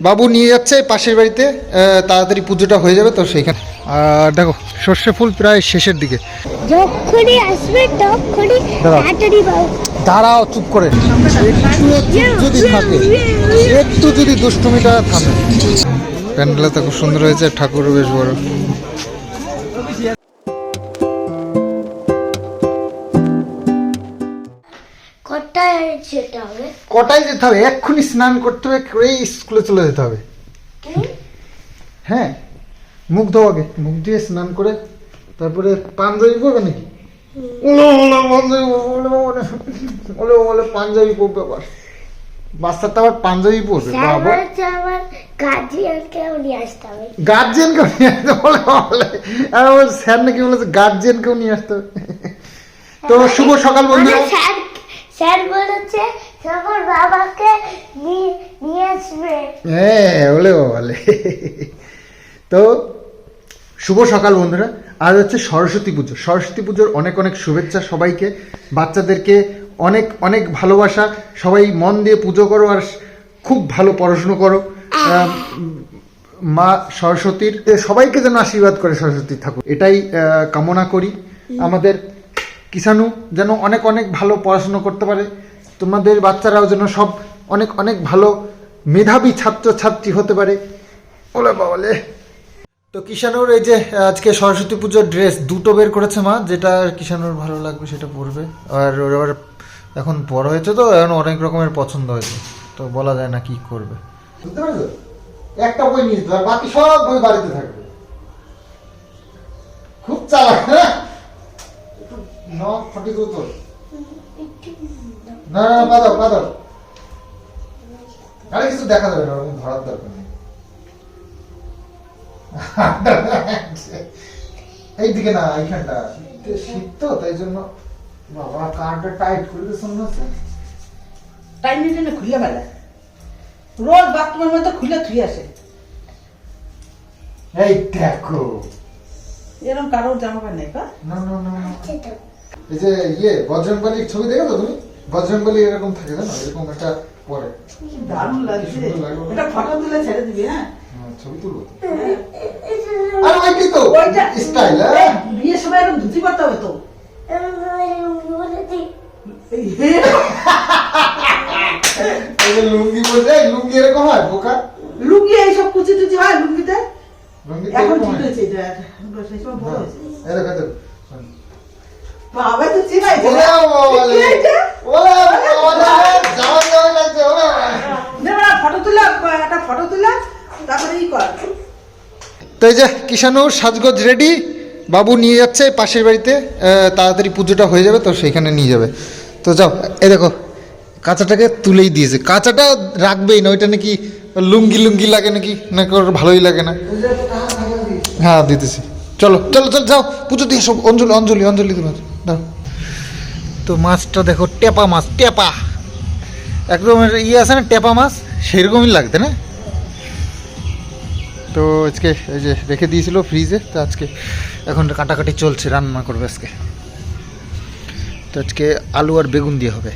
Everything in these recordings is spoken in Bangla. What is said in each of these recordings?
বাবু নিয়ে যাচ্ছে পাশের বাড়িতে আহ, তাড়াতাড়ি পুজোটা হয়ে যাবে তো সেইখানে। আর দেখো সর্ষে ফুল প্রায় শেষের দিকে। যখনই আসবে তখনই দাঁড়াও। তাড়াতাড়ি দাঁড়াও চুপ করে। একটু যদি থাকে একটু যদি দুষ্টুমিটা থামে প্যান্ডেলটা তো খুব সুন্দর হয়েছে ঠাকুরও বেশ বড়। কটায় যেতে হবে? কটায় যেতে হবে? এক্ষুনি স্নান করতে হবে করেই স্কুলে চলে যেতে হবে। হ্যাঁ মুখ ধোও আগে মুখ দিয়ে স্নান করে তারপরে পাঞ্জাবি পরবে নাকি? ওলো ওলো পাঞ্জাবি ওলো ওলো ওলো ওলো পাঞ্জাবি পরবে আবার। বাচ্চাটা আবার পাঞ্জাবি পরবে বাবা। আমার গার্জিয়ানকেও নিয়ে আসতে হবে। গার্জিয়ানকেও নিয়ে আসতে বলে বলে। আর স্যার নাকি বলেছে গার্জিয়ানকেও নিয়ে আসতে হবে। তো শুভ সকাল মানে বন্ধুরা স্যার বলেছে সবার বাবাকে নিয়ে আসবে। হ্যাঁ বলে বলে তো শুভ সকাল বন্ধুরা। আজ হচ্ছে সরস্বতী পুজো। সরস্বতী পুজোর অনেক অনেক শুভেচ্ছা সবাইকে বাচ্চাদেরকে অনেক অনেক ভালোবাসা। সবাই মন দিয়ে পুজো করো আর খুব ভালো পড়াশুনো করো। মা সরস্বতীর সবাইকে যেন আশীর্বাদ করে সরস্বতী ঠাকুর। এটাই কামনা করি। আমাদের কিষাণু যেন অনেক অনেক ভালো পড়াশুনো করতে পারে। তোমাদের বাচ্চারাও যেন সব অনেক অনেক ভালো মেধাবী ছাত্র ছাত্রী হতে পারে। ওলে বাবালে। তো কিষানুর এই যে আজকে সরস্বতী পুজোর ড্রেস দুটো বের করেছে মা, যেটা কিষানুর ভালো লাগবে সেটা পরবে। আর ওর এখন বড় হয়েছে তো, এখন অনেক রকমের পছন্দ হয়েছে। তো বলা যায় না কি করবে। বুঝতে একটা বই নিয়ে বাকি সব বই বাড়িতে থাকবে। খুব চালাক হ্যাঁ? করে তোল না না বাদাও বাদাও আরে কিছু দেখা যাবে না ওরকম ধরার দরকার নেই। এইদিকে না এইখানটা শীত তো তাই জন্য বাবা কানটা টাইট করে দিয়েছে মনে হচ্ছে টাইম নিলে না খুলে বেলা রোজ বাথরুমের মধ্যে খুলে থুই আসে। এই দেখো। এরকম কারোর জামা প্যান্ট নেই কা না না না না। এই যে ইয়ে বজরংবলির ছবি দেখো তো তুমি বজরংবলি এরকম থাকে জানো? এরকম একটা পরে। দারুণ লাগছে। এটা ফটো তুলে ছেড়ে দিবি হ্যাঁ? হ্যাঁ, ছবি তুলবো। আর ওইটি তো? ওইটা স্টাইল হ্যাঁ? বিয়ের সময় এরকম ধুতি হবে তো। লুঙ্গি বলছে লুঙ্গি এরকম হয় বোকা? লুঙ্গি এইসব কুচি টুচি হয় লুঙ্গিতে? লুঙ্গি এখন ঠিক হয়েছে এটা বড় হয়েছে। এই দেখো, এই দেখো। বাবা তো চিনাই ওরে বাবালে, ওরে বাবালে, যাওয়া যাওয়া লাগছে, ওরে বাবালে। ফটো তুলে একটা ফটো তুলে তারপরে ই কর। তো এই যে কিষানুর সাজগোজ রেডি বাবু নিয়ে যাচ্ছে পাশের বাড়িতে তাড়াতাড়ি পুজোটা হয়ে যাবে তো সেইখানে নিয়ে যাবে। তো যাও এ দেখো কাঁচাটাকে তুলেই দিয়েছে। কাঁচাটা রাখবেই না ওইটা নাকি লুঙ্গি লুঙ্গি লাগে নাকি নাকি ওর ভালোই লাগে না? হ্যাঁ দিতেছি। চলো চলো চলো যাও পুজো দিয়ে সব অঞ্জলি অঞ্জলি অঞ্জলি তোমার। দাও তো মাছটা দেখো টেপা মাছ টেপা। একদম ইয়ে আছে না টেপা মাছ? সেরকমই লাগতে না? তো আজকে এই যে রেখে দিয়েছিল ফ্রিজে তো আজকে এখন কাটাকাটি চলছে রান্না করবে আজকে। তো আজকে আলু আর বেগুন দিয়ে হবে।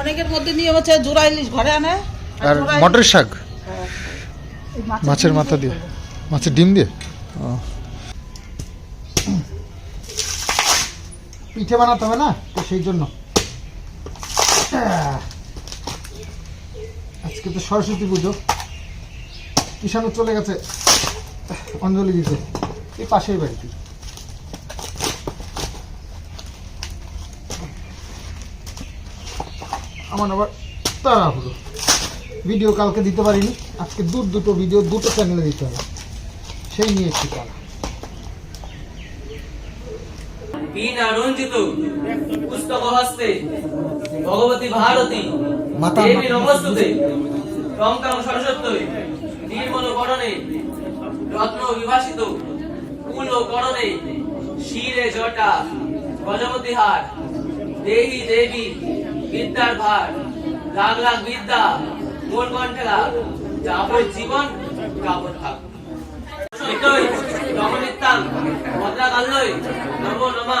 অনেকের মধ্যে নিয়ে হচ্ছে জোড়া ইলিশ ঘরে আনে আর মটর শাক? মাছের মাথা দিয়ে মাছের ডিম দিয়ে? ও। পিঠে বানাতে হবে না? তো সেই জন্য। আজকে তো সরস্বতী পুজো। কিষানও চলে গেছে। অঞ্জলি দিতে। এই পাশের বাড়িতে আমার আবার তারা হলো ভিডিও কালকে দিতে পারিনি। আজকে দু দুটো ভিডিও দুটো চ্যানেলে দিতে হবে। সেই নিয়ে একটু তারা রঞ্জিত? পুস্তক হস্তে ভগবতী ভারতী দেবী নমস্তুতে টঙ্কাং সরস্বতী নির্মল করণে রত্ন বিভাসিত কুল করণে শিরে জটা গজপতি হার দেহি দেবী বিদ্যার ভার লাখ লাখ বিদ্যা মোর কণ্ঠে লাভ জীবন থাক এটাই রমণিত্যাং ভদ্রা কাল্লই নমো নমা।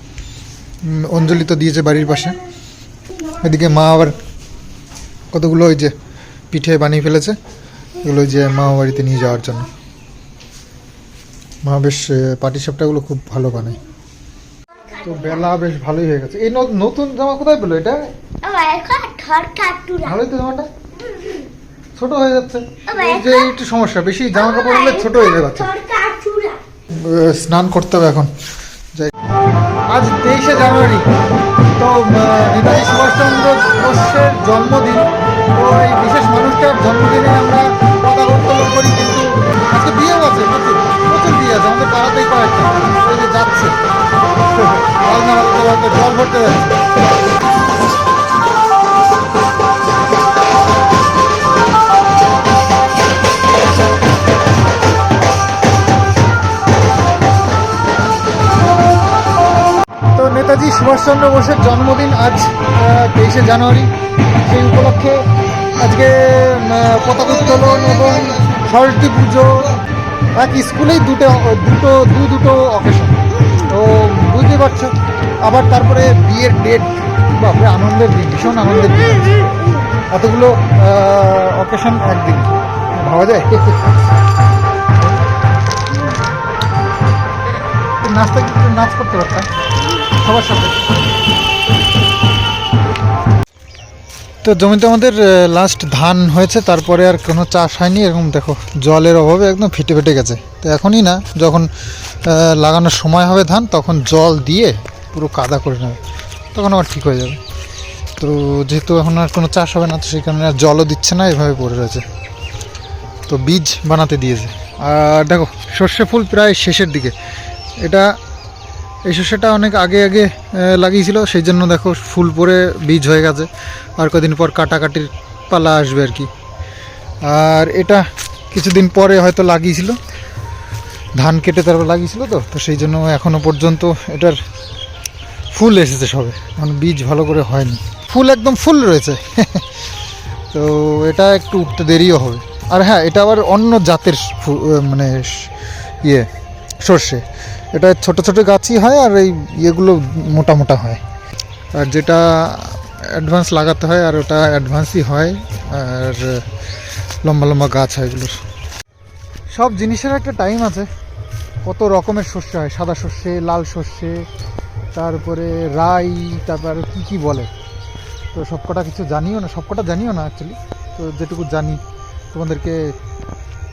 অঞ্জলি তো দিয়েছে বাড়ির পাশে। এদিকে মা আবার কতগুলো ওই যে পিঠে বানিয়ে ফেলেছে এগুলো যে মা বাড়িতে নিয়ে যাওয়ার জন্য। মা বেশ পাটি সাপটাগুলো খুব ভালো বানায়। তো বেলা বেশ ভালোই হয়ে গেছে। এই নতুন জামা কোথায় পেল এটা? ভালোই তো জামাটা। ছোট হয়ে যাচ্ছে। এই যে একটু সমস্যা বেশি জামা কাপড় হলে ছোট হয়ে আহ, স্নান করতে হবে এখন। যাই আজ তেইশে জানুয়ারি। তো নেতাজি সুভাষচন্দ্র বোসের জন্মদিন। তো এই বিশেষ মানুষটার জন্মদিনে আমরা পতাকা উত্তোলন করি, কিন্তু আজকে বিয়েও আছে, প্রচুর প্রচুর বিয়ে আছে, আমাদের পাড়াতেই কয়েকটা যাচ্ছে। জল ভরতে যাচ্ছে। সুভাষচন্দ্র বোসের জন্মদিন আজ তেইশে জানুয়ারি। সেই উপলক্ষে আজকে পতাকা উত্তোলন এবং সরস্বতী পুজো এক স্কুলেই দুটো দুটো, দু দুটো অকেশন তো বুঝতে পারছ, আবার তারপরে বিয়ের ডেট বাপরে, আনন্দের দিন, ভীষণ আনন্দের দিন। এতগুলো অকেশন একদিন, ভাবা যায়? নাচটা কিন্তু নাচ করতে পারতাম সবার সাথে তো জমিতে আমাদের লাস্ট ধান হয়েছে, তারপরে আর কোনো চাষ হয়নি, এরকম দেখো, জলের অভাবে একদম ফেটে ফেটে গেছে। তো এখনই না, যখন লাগানোর সময় হবে ধান, তখন জল দিয়ে পুরো কাদা করে নেবে। তখন আবার ঠিক হয়ে যাবে। তো যেহেতু এখন আর কোনো চাষ হবে না, তো সেই কারণে আর জলও দিচ্ছে না, এভাবে পড়ে রয়েছে। তো বীজ বানাতে দিয়েছে। আর দেখো, সর্ষে ফুল প্রায় শেষের দিকে। এটা এই শস্যটা অনেক আগে আগে লাগিয়েছিল, সেই জন্য দেখো ফুল পরে বীজ হয়ে গেছে। আর কদিন পর কাটাকাটির পালা আসবে আর কি। আর এটা কিছুদিন পরে হয়তো লাগিয়েছিল। ধান কেটে তারপর লাগিয়েছিল তো তো সেই জন্য এখনও পর্যন্ত এটার ফুল এসেছে সবে। এখন বীজ ভালো করে হয়নি। ফুল একদম ফুল রয়েছে। তো এটা একটু উঠতে দেরিও হবে। আর হ্যাঁ এটা আবার অন্য জাতের মানে ইয়ে সর্ষে। এটা ছোট ছোট গাছই হয় আর এই ইয়েগুলো মোটা মোটা হয়। আর যেটা অ্যাডভান্স লাগাতে হয় আর ওটা অ্যাডভান্সই হয় আর লম্বা লম্বা গাছ হয় এগুলোর। সব জিনিসের একটা টাইম আছে। কত রকমের শস্য হয়। সাদা শস্যে, লাল শস্যে, তারপরে রাই, তারপর কি কি বলে। তো সবকটা কিছু জানিও না সবকটা জানিও না অ্যাকচুয়ালি তো যেটুকু জানি, তোমাদেরকে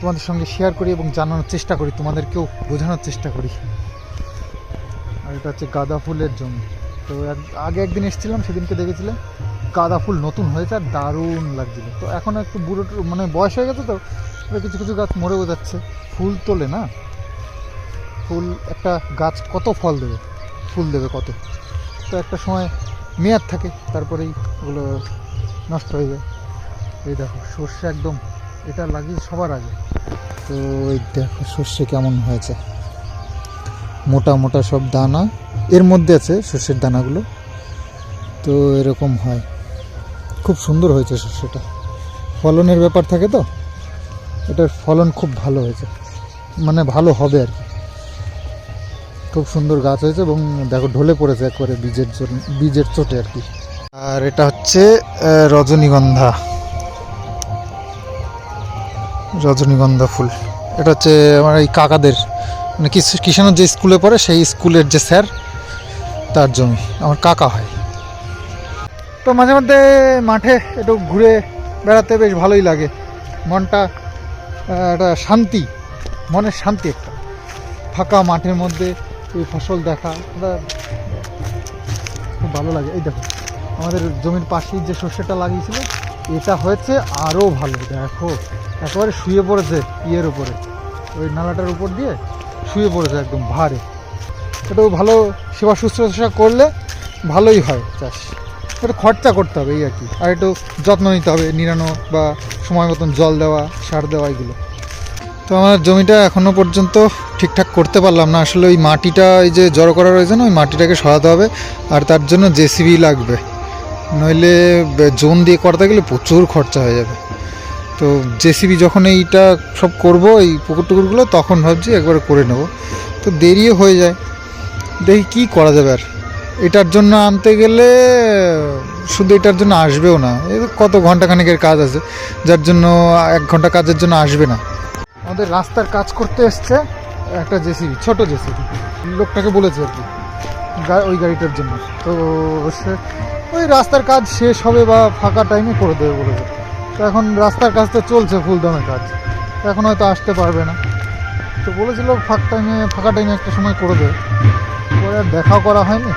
তোমাদের সঙ্গে শেয়ার করি এবং জানানোর চেষ্টা করি, তোমাদেরকেও বোঝানোর চেষ্টা করি। আর এটা হচ্ছে গাঁদা ফুলের জমি। তো আগে একদিন এসেছিলাম, সেদিনকে দেখেছিলাম, গাঁদা ফুল নতুন হয়েছে আর দারুণ লাগছিল। তো এখন একটু বুড়ো মানে বয়স হয়ে গেছে তো কিছু কিছু গাছ মরেও যাচ্ছে। ফুল তোলে না? ফুল একটা গাছ কত ফল দেবে? ফুল দেবে কত? তো একটা সময় মেয়াদ থাকে, তারপরেই ওগুলো নষ্ট হয়ে যায়। এই দেখো, সর্ষে একদম, এটা লাগিয়ে সবার আগে। তো এই দেখো সর্ষে কেমন হয়েছে। মোটা মোটা সব দানা। এর মধ্যে আছে সর্ষের দানাগুলো। তো এরকম হয়। খুব সুন্দর হয়েছে সর্ষেটা। ফলনের ব্যাপার থাকে তো? এটার ফলন খুব ভালো হয়েছে। মানে ভালো হবে আর কি। খুব সুন্দর গাছ হয়েছে এবং দেখো ঢলে পড়েছে একবারে বীজের জন্য, বীজের চোটে আর কি। আর এটা হচ্ছে রজনীগন্ধা। রজনীগন্ধা ফুল। এটা হচ্ছে আমার এই কাকাদের মানে কিষ- কিষাণের যে স্কুলে পড়ে, সেই স্কুলের যে স্যার, তার জমি। আমার কাকা হয়। তো মাঝে মধ্যে মাঠে একটু ঘুরে বেড়াতে বেশ ভালোই লাগে। মনটা একটা শান্তি, মনের শান্তি একটা। ফাঁকা মাঠের মধ্যে এই ফসল দেখা খুব ভালো লাগে। এই দেখো, আমাদের জমির পাশেই যে সর্ষেটা লাগিয়েছিল, এটা হয়েছে আরও ভালো। দেখো, একেবারে শুয়ে পড়েছে ইয়ের উপরে। ওই নালাটার উপর দিয়ে শুয়ে পড়েছে একদম ভারে। এটাও ভালো সেবা শুশ্রূষা করলে ভালোই হয় চাষ। একটু খরচা করতে হবে, এই আর কি। আর একটু যত্ন নিতে হবে নিরানো বা সময় মতন জল দেওয়া, সার দেওয়া, এগুলো। তো আমার জমিটা এখনও পর্যন্ত ঠিকঠাক করতে পারলাম না। আসলে ওই মাটিটা এই যে জড়ো করা রয়েছে না, ওই মাটিটাকে সরাতে হবে। আর তার জন্য জেসিবি লাগবে। নইলে জোন দিয়ে করতে গেলে প্রচুর খরচা হয়ে যাবে। তো জেসিবি যখন এইটা সব করব, এই পুকুর টুকুরগুলো, তখন ভাবছি একবারে করে নেব। তো দেরিও হয়ে যায়। দেখি কি করা যাবে আর। এটার জন্য আনতে গেলে শুধু এটার জন্য আসবেও না। কত ঘণ্টা খানিকের কাজ আছে, যার জন্য এক ঘণ্টা কাজের জন্য আসবে না। আমাদের রাস্তার কাজ করতে এসছে একটা জেসিবি, ছোট জেসিবি। লোকটাকে বলেছে আর কি ওই গাড়িটার জন্য। তো সে ওই রাস্তার কাজ শেষ হবে বা ফাঁকা টাইমে করে দেবে, বলেছে। তো এখন রাস্তার কাজটা চলছে, ফুলদমে কাজ। এখন হয়তো আসতে পারবে না। তো বলেছিল ফাঁক টাইমে, ফাঁকা টাইমে একটা সময় করে দেবে পরে আর দেখাও করা হয়নি।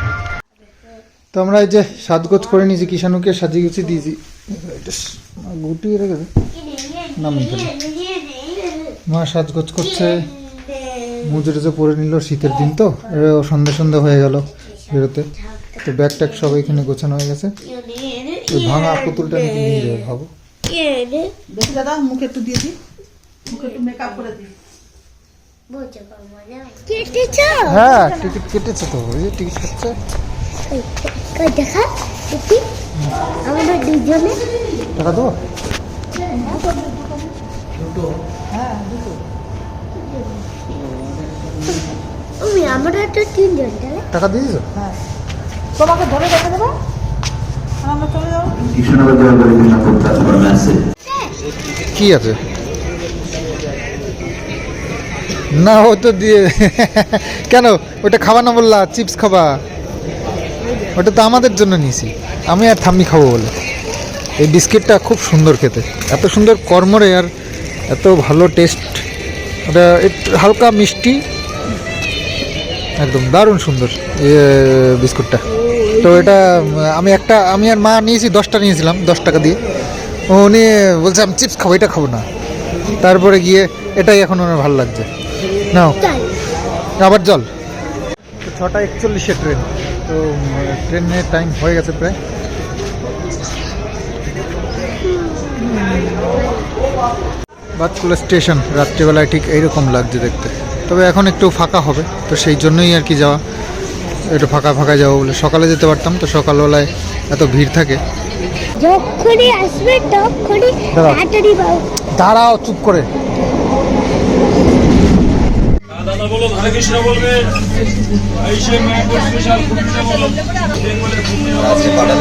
তো আমরা এই যে সাজগোজ করে নিয়েছি, কিষাণুকে সাজিয়ে গুছিয়ে দিয়েছি। গুটিয়ে রেখেছে নামিয়ে ফেলে মা সাজগোজ করছে। মুজে টুজে পরে নিল শীতের দিন তো। সন্ধে সন্ধে হয়ে গেল বেরোতে। তো ব্যাগ ট্যাগ সব এখানে গোছানো হয়ে গেছে। ভাঙা পুতুলটা নিয়ে যাবে, ভাবো। দেখি দাদা মুখে একটু দিয়ে দিই। মুখে একটু মেকআপ করে দিই। হ্যাঁ টিকিট কেটেছে তো ওই টিকিট কাটছে কই দেখা দেখি। আমাদের দুজনে। টাকা দেবো? আমি আমরা তো তিনজন তাহলে। টাকা দিয়েছ? হ্যাঁ। তোমাকে ধরে দেখা দেবো? কি আছে? না, ও তো দিয়ে কেন? ওটা খাবা না বললা? চিপস খাবা। ওটা তো আমাদের জন্য নিয়েছি। আমি আর থাম্মি খাব বলে। এই বিস্কিটটা খুব সুন্দর খেতে। এত সুন্দর কর্মরে আর এত ভালো টেস্ট ওটা একটু হালকা মিষ্টি। একদম দারুণ সুন্দর বিস্কুটটা। তো এটা আমি একটা আমি আর মা নিয়েছি দশটা নিয়েছিলাম দশ টাকা দিয়ে। উনি বলছে আমি চিপস খাব এটা খাব না। তারপরে গিয়ে এটাই এখন ওনার ভালো লাগছে। নাও। আবার জল। ছটা একচল্লিশে ট্রেন। তো ট্রেনের টাইম হয়ে গেছে প্রায়। বাতকুলা স্টেশন রাত্রিবেলায় ঠিক এইরকম লাগছে দেখতে। তবে এখন একটু ফাঁকা হবে তো সেই জন্যই আর কি যাওয়া। একটু ফাঁকা ফাঁকা যাব বলে সকালে যেতে পারতাম তো সকালবেলায় এত ভিড় থাকে। যখনই আসবে তখনই দাঁড়াও। তাড়াতাড়ি পাবো দাঁড়াও চুপ করে। দাদা বলো হরে কৃষ্ণ বলবে আইসে ম্যাঙ্গো স্পেশাল ফুটটা বলো। বেঙ্গলের ফুটটা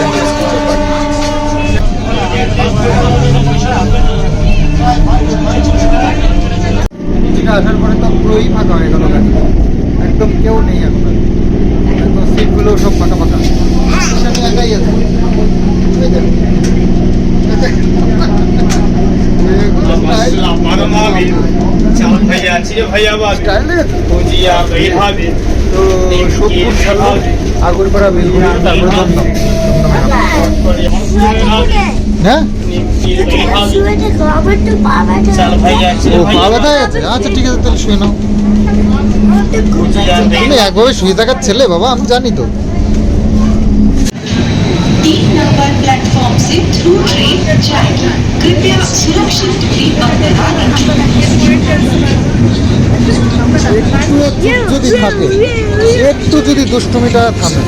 এদিকে আসার পরে তো পুরোই ফাঁকা হয়ে গেল গাড়ি। একদম কেউ নেই এখন আর। সিটগুলো সব ফাঁকা ফাঁকা আমি একাই আছে। আগরপাড়া বেলগুড়ি তারপরে হ্যাঁ? আছে ও পা ব্যথা আচ্ছা ঠিক আছে তাহলে শুয়ে নাও। তুমি একভাবে শুয়ে থাকার ছেলে বাবা আমি জানি তো तीन नंबर प्लेटफॉर्म से थ्रू ट्रेन जाएगी कृपया सुरक्षित दूरी बरकरार रखें যদি থাকে একটু যদি দুষ্টুমিটা থামে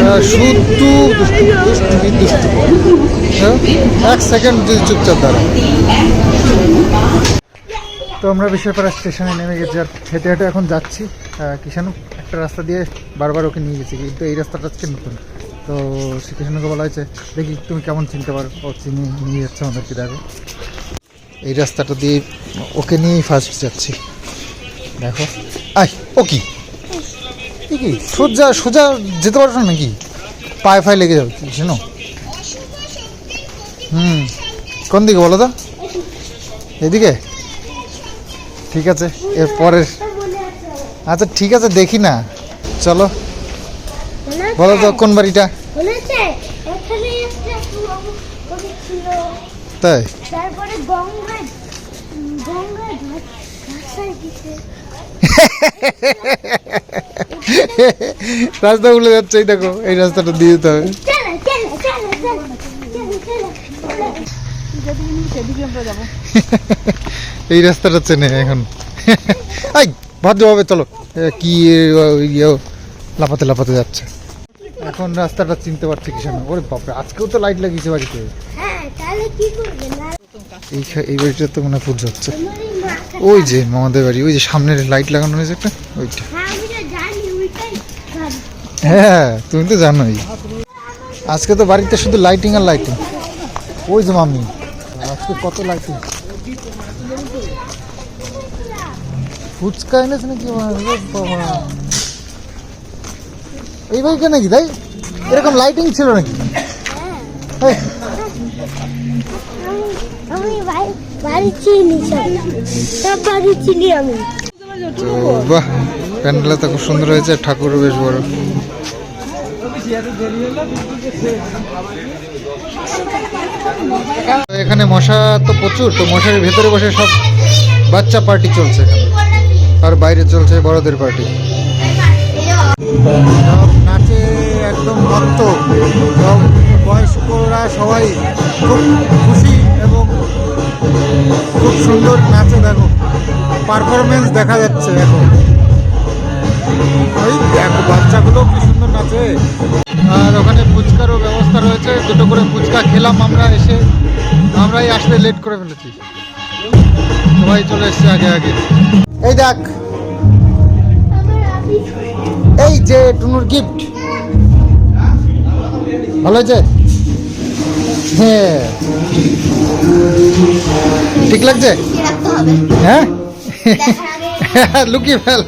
আহ, শুধু দুষ্টুমি দুষ্টুমি দুষ্টুমি হ্যাঁ? এক সেকেন্ড যদি চুপচাপ দাঁড়ায় তো আমরা বিশ্বপাড়া স্টেশনে নেমে গেছি, আর হেঁটে হেঁটে এখন যাচ্ছি। কিষাণু, একটা রাস্তা দিয়ে বারবার ওকে নিয়ে গেছি, কিন্তু এই রাস্তাটা আজকে নতুন। তো সে কিষাণুকে বলা হয়েছে, দেখি তুমি কেমন চিনতে পারো, ও চিনি, নিয়ে যাচ্ছে আমাদেরকে দেখো। এই রাস্তাটা দিয়ে ওকে নিয়েই ফার্স্ট যাচ্ছি। দেখো। আই ও কি? কি? সোজা সোজা যেতে পারছ নাকি? পায়ে ফায়ে লেগে যাবে শোনো হুম। কোন দিকে বলো তো? এদিকে? ঠিক আছে এর পরের আচ্ছা ঠিক আছে দেখি না। চলো। বলো তো কোন বাড়িটা? তাই? রাস্তা ভুলে যাচ্ছে এই দেখো এই রাস্তাটা দিয়ে দিতে হবে। চলো চলো চলো চলো চলো চলো। এই রাস্তাটা চেনে এখন। এই ভদ্রভাবে চলো। কি ইয়ে লাফাতে লাফাতে যাচ্ছে। এখন রাস্তাটা চিনতে পারছি কি না ওরে বাপরে আজকেও তো লাইট লাগিয়েছে বাড়িতে। হ্যাঁ তাহলে কি করবে? এই এই বাড়িটা তো মনে পুজো হচ্ছে ওই যে মামাদের বাড়ি ওই যে সামনের লাইট লাগানো হয়েছে একটা ওইটা। হ্যাঁ হ্যাঁ তুমি তো জানোই। আজকে তো বাড়িতে শুধু লাইটিং আর লাইটিং ওই যে মামি আজকে কত লাইটিং ফুচকা এনেছে নাকি? বাবা। এই বাইকে নাকি? তাই? এরকম লাইটিং ছিল নাকি? তো বাহ প্যান্ডেলটা তো খুব সুন্দর হয়েছে ঠাকুরও বেশ বড়। এখানে মশা তো প্রচুর তো মশার ভেতরে বসে সব বাচ্চা পার্টি চলছে। এখানে আর বাইরে চলছে বড়দের পার্টি। নাচে একদম ভক্ত। সব বয়স্করা সবাই খুব খুশি এবং খুব সুন্দর নাচে দেখো। পারফরমেন্স দেখা যাচ্ছে এখন ওই দেখো, বাচ্চাগুলো কি সুন্দর নাচে। আর ওখানে ফুচকারও ব্যবস্থা রয়েছে। দুটো করে ফুচকা খেলাম আমরা এসে। আমরাই আসতে লেট করে ফেলেছি। সবাই চলে এসছে আগে আগে। এই দেখ। এই যে টুনুর গিফট ভালো হয়েছে? হ্যাঁ। ঠিক লাগছে? হ্যাঁ? লুকিয়ে ফেল।